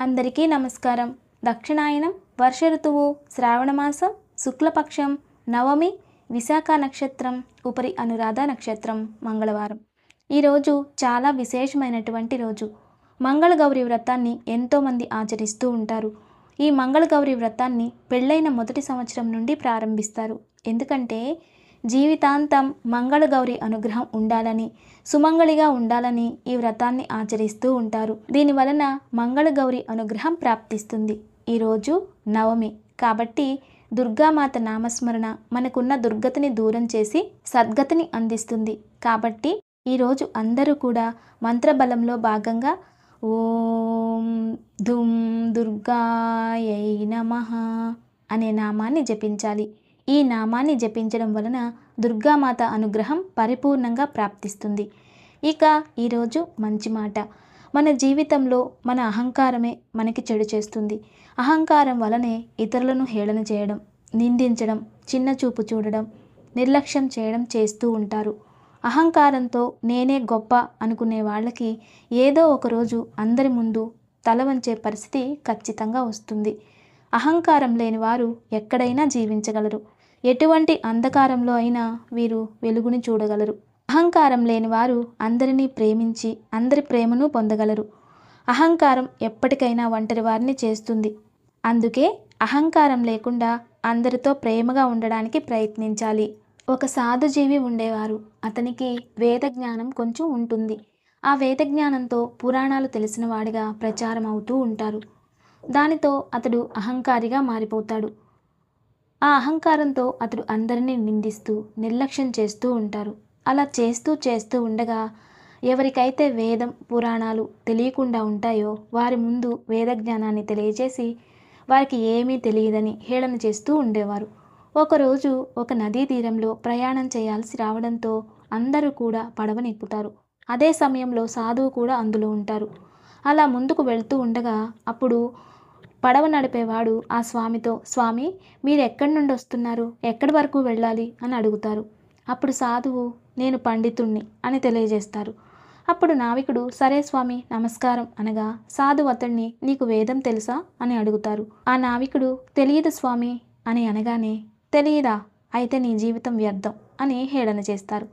అందరికీ నమస్కారం. దక్షిణాయనం వర్ష ఋతువు శ్రావణమాసం శుక్లపక్షం నవమి విశాఖ నక్షత్రం ఉపరి అనురాధ నక్షత్రం మంగళవారం. ఈరోజు చాలా విశేషమైనటువంటి రోజు. మంగళగౌరి వ్రతాన్ని ఎంతోమంది ఆచరిస్తూ ఉంటారు. ఈ మంగళగౌరి వ్రతాన్ని పెళ్ళైన మొదటి సంవత్సరం నుండి ప్రారంభిస్తారు. ఎందుకంటే జీవితాంతం మంగళగౌరి అనుగ్రహం ఉండాలని సుమంగళిగా ఉండాలని ఈ వ్రతాన్ని ఆచరిస్తూ ఉంటారు. దీని వలన మంగళగౌరి అనుగ్రహం ప్రాప్తిస్తుంది. ఈరోజు నవమి. కాబట్టి దుర్గామాత నామస్మరణ మనకున్న దుర్గతిని దూరం చేసి సద్గతిని అందిస్తుంది. కాబట్టి ఈరోజు అందరూ కూడా మంత్రబలంలో భాగంగా ఓం దుమ్ దుర్గాయై నమః అనే నామాన్ని జపించాలి. ఈ నామాన్ని జపించడం వలన దుర్గామాత అనుగ్రహం పరిపూర్ణంగా ప్రాప్తిస్తుంది. ఇక ఈరోజు మంచి మాట. మన జీవితంలో మన అహంకారమే మనకి చెడు చేస్తుంది. అహంకారం వలనే ఇతరులను హేళన చేయడం నిందించడం చిన్న చూపు చూడడం నిర్లక్ష్యం చేయడం చేస్తూ ఉంటారు. అహంకారంతో నేనే గొప్ప అనుకునే వాళ్ళకి ఏదో ఒకరోజు అందరి ముందు తల వంచే పరిస్థితి ఖచ్చితంగా వస్తుంది. అహంకారం లేని వారు ఎక్కడైనా జీవించగలరు. ఎటువంటి అంధకారంలో అయినా వీరు వెలుగుని చూడగలరు. అహంకారం లేని వారు అందరినీ ప్రేమించి అందరి ప్రేమను పొందగలరు. అహంకారం ఎప్పటికైనా ఒంటరి వారిని చేస్తుంది. అందుకే అహంకారం లేకుండా అందరితో ప్రేమగా ఉండడానికి ప్రయత్నించాలి. ఒక సాధుజీవి ఉండేవారు. అతనికి వేద జ్ఞానం కొంచెం ఉంటుంది. ఆ వేద జ్ఞానంతో పురాణాలు తెలిసిన వాడిగా ప్రచారం అవుతూ ఉంటారు. దానితో అతడు అహంకారిగా మారిపోతాడు. ఆ అహంకారంతో అతడు అందరినీ నిందిస్తూ నిర్లక్ష్యం చేస్తూ ఉంటారు. అలా చేస్తూ చేస్తూ ఉండగా ఎవరికైతే వేదం పురాణాలు తెలియకుండా ఉంటాయో వారి ముందు వేద జ్ఞానాన్ని తెలియజేసి వారికి ఏమీ తెలియదని హేళన చేస్తూ ఉండేవారు. ఒకరోజు ఒక నదీ తీరంలో ప్రయాణం చేయాల్సి రావడంతో అందరూ కూడా పడవనెక్కుతారు అదే సమయంలో సాధువు కూడా అందులో ఉంటారు. అలా ముందుకు వెళ్తూ ఉండగా అప్పుడు పడవ నడిపేవాడు ఆ స్వామితో స్వామి మీరు ఎక్కడి నుండి వస్తున్నారు? ఎక్కడి వరకు వెళ్ళాలి? అని అడుగుతారు. అప్పుడు సాధువు నేను పండితుణ్ణి అని తెలియజేస్తారు. అప్పుడు నావికుడు సరే స్వామి నమస్కారం అనగా సాధువు అతన్ని నీకు వేదం తెలుసా? అని అడుగుతారు. ఆ నావికుడు తెలియదు స్వామి అని అనగానే తెలియదా? అయితే నీ జీవితం వ్యర్థం అని హేళన చేస్తారు.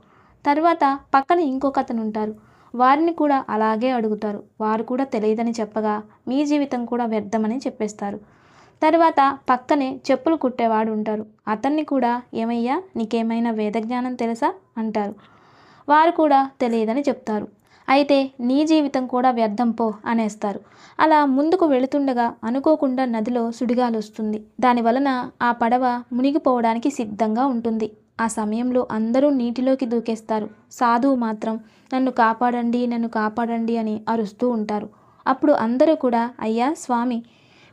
తర్వాత పక్కన ఇంకొక అతను ఉంటారు వారిని కూడా అలాగే అడుగుతారు. వారు కూడా తెలియదని చెప్పగా మీ జీవితం కూడా వ్యర్థమని చెప్పేస్తారు. తర్వాత పక్కనే చెప్పులు కుట్టేవాడు ఉంటారు. అతన్ని కూడా ఏమయ్యా నీకేమైనా వేదజ్ఞానం తెలుసా? అంటారు. వారు కూడా తెలియదని చెప్తారు. అయితే నీ జీవితం కూడా వ్యర్థం పో అనేస్తారు. అలా ముందుకు వెళుతుండగా అనుకోకుండా నదిలో సుడిగాలు వస్తుంది దాని వలన ఆ పడవ మునిగిపోవడానికి సిద్ధంగా ఉంటుంది. ఆ సమయంలో అందరూ నీటిలోకి దూకేస్తారు. సాధువు మాత్రం నన్ను కాపాడండి నన్ను కాపాడండి అని అరుస్తూ ఉంటారు. అప్పుడు అందరూ కూడా అయ్యా స్వామి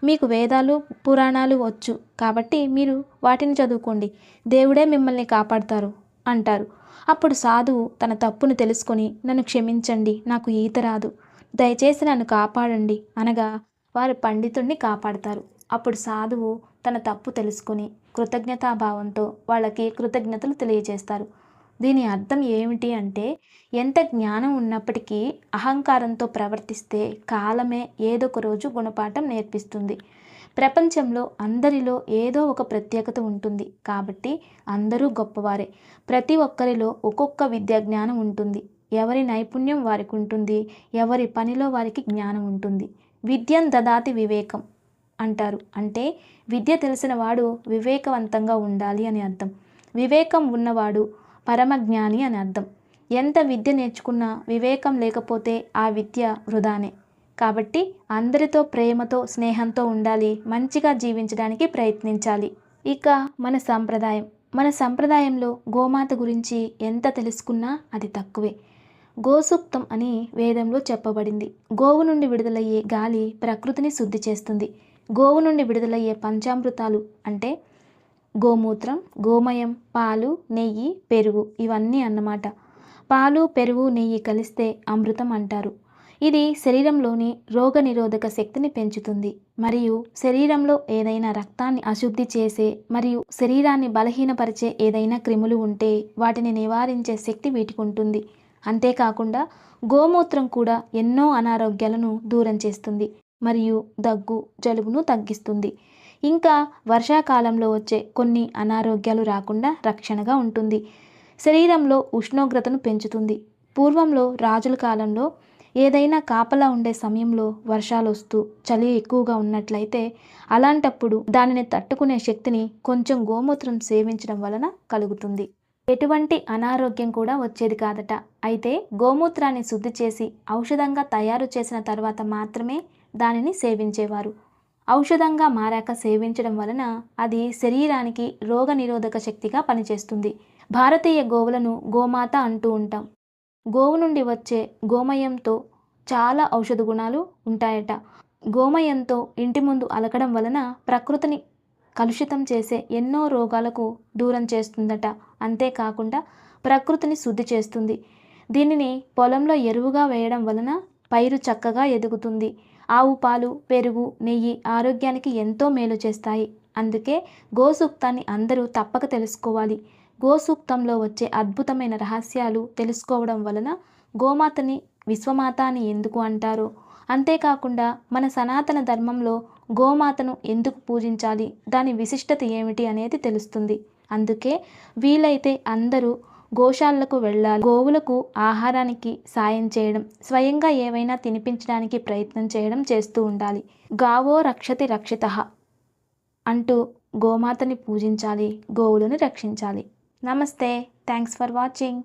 మీకు వేదాలు పురాణాలు వచ్చు. కాబట్టి మీరు వాటిని చదువుకోండి. దేవుడే మిమ్మల్ని కాపాడతారు అంటారు. అప్పుడు సాధువు తన తప్పును తెలుసుకొని నన్ను క్షమించండి నాకు ఈత రాదు. దయచేసి నన్ను కాపాడండి అనగా వారు పండితుడిని కాపాడతారు. అప్పుడు సాధువు తన తప్పు తెలుసుకొని కృతజ్ఞతాభావంతో వాళ్ళకి కృతజ్ఞతలు తెలియజేస్తారు. దీని అర్థం ఏమిటి అంటే ఎంత జ్ఞానం ఉన్నప్పటికీ అహంకారంతో ప్రవర్తిస్తే కాలమే ఏదో ఒక రోజు గుణపాఠం నేర్పిస్తుంది. ప్రపంచంలో అందరిలో ఏదో ఒక ప్రత్యేకత ఉంటుంది కాబట్టి అందరూ గొప్పవారే. ప్రతి ఒక్కరిలో ఒక్కొక్క విద్యా జ్ఞానం ఉంటుంది. ఎవరి నైపుణ్యం వారికి ఉంటుంది ఎవరి పనిలో వారికి జ్ఞానం ఉంటుంది. విద్యం దదాతి వివేకం. అంటారు. అంటే విద్య తెలిసిన వాడు వివేకవంతంగా ఉండాలి అని అర్థం. వివేకం ఉన్నవాడు పరమజ్ఞాని అని అర్థం. ఎంత విద్య నేర్చుకున్నా వివేకం లేకపోతే ఆ విద్య వృధానే. కాబట్టి అందరితో ప్రేమతో స్నేహంతో ఉండాలి మంచిగా జీవించడానికి ప్రయత్నించాలి. ఇక మన సంప్రదాయం. మన సంప్రదాయంలో గోమాత గురించి ఎంత తెలుసుకున్నా అది తక్కువే. గోసూక్తం అని వేదంలో చెప్పబడింది. గోవు నుండి విడుదలయ్యే గాలి ప్రకృతిని శుద్ధి చేస్తుంది. గోవు నుండి విడుదలయ్యే పంచామృతాలు అంటే గోమూత్రం గోమయం పాలు నెయ్యి పెరుగు ఇవన్నీ అన్నమాట. పాలు పెరుగు నెయ్యి కలిస్తే అమృతం అంటారు. ఇది శరీరంలోని రోగనిరోధక శక్తిని పెంచుతుంది. మరియు శరీరంలో ఏదైనా రక్తాన్ని అశుద్ధి చేసే మరియు శరీరాన్ని బలహీనపరిచే ఏదైనా క్రిములు ఉంటే వాటిని నివారించే శక్తి వీటికి ఉంటుంది. అంతేకాకుండా గోమూత్రం కూడా ఎన్నో అనారోగ్యాలను దూరం చేస్తుంది. మరియు దగ్గు జలుబును తగ్గిస్తుంది. ఇంకా వర్షాకాలంలో వచ్చే కొన్ని అనారోగ్యాలు రాకుండా రక్షణగా ఉంటుంది. శరీరంలో ఉష్ణోగ్రతను పెంచుతుంది. పూర్వంలో రాజుల కాలంలో ఏదైనా కాపలా ఉండే సమయంలో వర్షాలు వస్తూ చలి ఎక్కువగా ఉన్నట్లయితే అలాంటప్పుడు దానిని తట్టుకునే శక్తిని కొంచెం గోమూత్రం సేవించడం వలన కలుగుతుంది. ఎటువంటి అనారోగ్యం కూడా వచ్చేది కాదట. అయితే గోమూత్రాన్ని శుద్ధి చేసి ఔషధంగా తయారు చేసిన తర్వాత మాత్రమే దానిని సేవించేవారు. ఔషధంగా మారాక సేవించడం వలన అది శరీరానికి రోగనిరోధక శక్తిగా పనిచేస్తుంది. భారతీయ గోవులను గోమాత అంటూ ఉంటాం. గోవు నుండి వచ్చే గోమయంతో చాలా ఔషధ గుణాలు ఉంటాయట. గోమయంతో ఇంటి ముందు అలకడం వలన ప్రకృతిని కలుషితం చేసే ఎన్నో రోగాలకు దూరం చేస్తుందట. అంతేకాకుండా ప్రకృతిని శుద్ధి చేస్తుంది. దీనిని పొలంలో ఎరువుగా వేయడం వలన పైరు చక్కగా ఎదుగుతుంది. ఆవు పాలు పెరుగు నెయ్యి ఆరోగ్యానికి ఎంతో మేలు చేస్తాయి. అందుకే గోసూక్తాన్ని అందరూ తప్పక తెలుసుకోవాలి. గోసూక్తంలో వచ్చే అద్భుతమైన రహస్యాలు తెలుసుకోవడం వలన గోమాతని విశ్వమాత అని ఎందుకు అంటారు? అంతేకాకుండా మన సనాతన ధర్మంలో గోమాతను ఎందుకు పూజించాలి? దాని విశిష్టత ఏమిటి అనేది తెలుస్తుంది. అందుకే వీలైతే అందరూ గోశాలకు వెళ్ళాలి. గోవులకు ఆహారానికి సాయం చేయడం స్వయంగా ఏవైనా తినిపించడానికి ప్రయత్నం చేయడం చేస్తూ ఉండాలి. గావో రక్షతి రక్షిత అంటూ గోమాతని పూజించాలి గోవులను రక్షించాలి. నమస్తే. Thanks for watching.